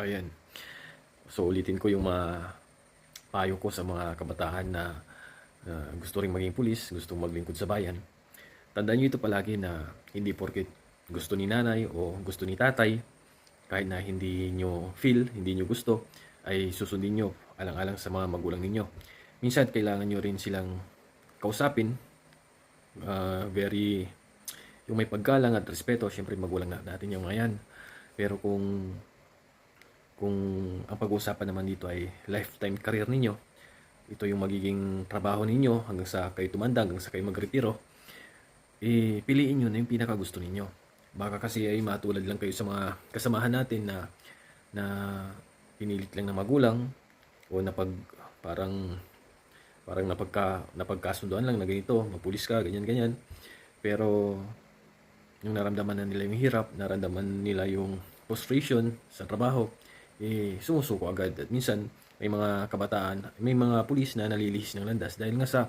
Ayan. So ulitin ko yung mga payo ko sa mga kabataan na na gusto ring maging pulis, gusto maglingkod sa bayan. Tandaan nyo ito palagi na hindi porket gusto ni nanay o gusto ni tatay, kahit na hindi nyo feel, hindi nyo gusto, ay susundin nyo alang-alang sa mga magulang ninyo. Minsan kailangan nyo rin silang kausapin, ah, very yung may paggalang at respeto, syempre magulang na natin yung mga yan. Pero kung kung ang pag-uusapan naman dito ay lifetime career ninyo, ito yung magiging trabaho ninyo hanggang sa kayo tumanda, hanggang sa kayo magretiro, eh, piliin nyo na yung pinaka gusto ninyo. Baka kasi ay matulad lang kayo sa mga kasamahan natin na na pinilit lang ng magulang o napag parang parang napagka napagkasunduan lang na ganito, mapulis ka, ganyan ganyan. Pero yung naramdaman na nila yung hirap, naramdaman nila yung frustration sa trabaho, eh, sumusuko agad. At minsan, may mga kabataan, may mga pulis na nalilihis ng landas dahil nga sa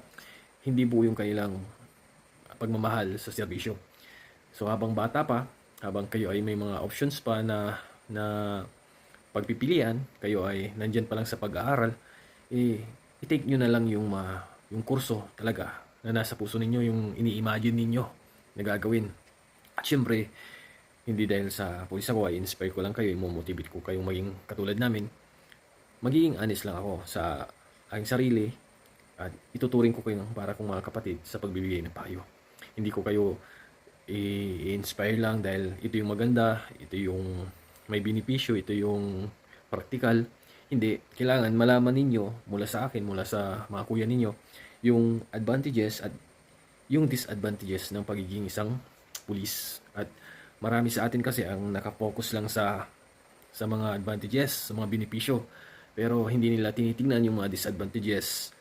hindi buo yung kailang pagmamahal sa serbisyo. So habang bata pa, habang kayo ay may mga options pa na na pagpipilian, kayo ay nandyan pa lang sa pag-aaral, eh, i-take nyo na lang yung, ma, yung kurso talaga na nasa puso ninyo, yung ini-imagine ninyo na gagawin. At syempre, hindi dahil sa pulis ako ay inspire ko lang kayo, imomotivate ko kayong maging katulad namin. Magiging honest lang ako sa aking sarili at ituturing ko kayo para kong mga kapatid sa pagbibigay ng payo. Hindi ko kayo i-inspire lang dahil ito yung maganda, ito yung may benepisyo, ito yung practical. Hindi, kailangan malaman ninyo mula sa akin, mula sa mga kuya ninyo, yung advantages at yung disadvantages ng pagiging isang pulis. At marami sa atin kasi ang nakafocus lang sa sa mga advantages, sa mga benepisyo. Pero hindi nila tinitingnan yung mga disadvantages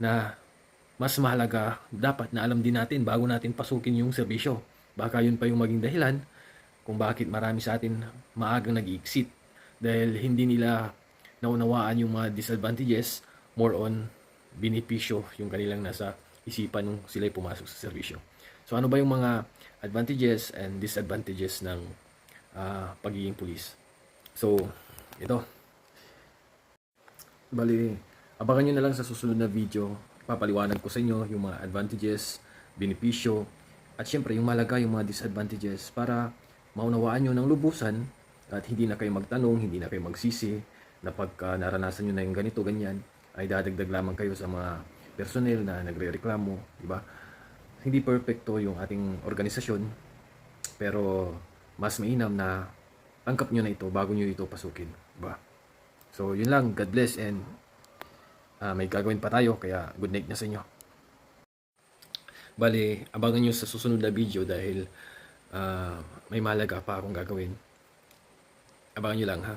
na mas mahalaga dapat na alam din natin bago natin pasukin yung serbisyo. Baka yun pa yung maging dahilan kung bakit marami sa atin maagang nag-exit dahil hindi nila naunawaan yung mga disadvantages more on benepisyo yung kanilang nasa isipan nung sila pumasok sa serbisyo. So ano ba yung mga advantages and disadvantages ng ah, pagiging pulis? So, ito. Bali, abangan nyo na lang sa susunod na video. Papaliwanag ko sa inyo yung mga advantages, benepisyo, at syempre yung malaga yung mga disadvantages para maunawaan nyo ng lubusan at hindi na kayo magtanong, hindi na kayo magsisi na pagka naranasan nyo na yung ganito, ganyan, ay dadagdag lamang kayo sa mga personnel na nagre-reklamo, di ba? Hindi perfecto yung ating organisasyon, pero mas mainam na tangkap nyo na ito bago nyo ito pasukin, ba? So, yun lang. God bless and ah, may gagawin pa tayo, kaya good night na sa inyo. Bali, abangan nyo sa susunod na video dahil ah, may malaga pa akong gagawin. Abangan nyo lang ha.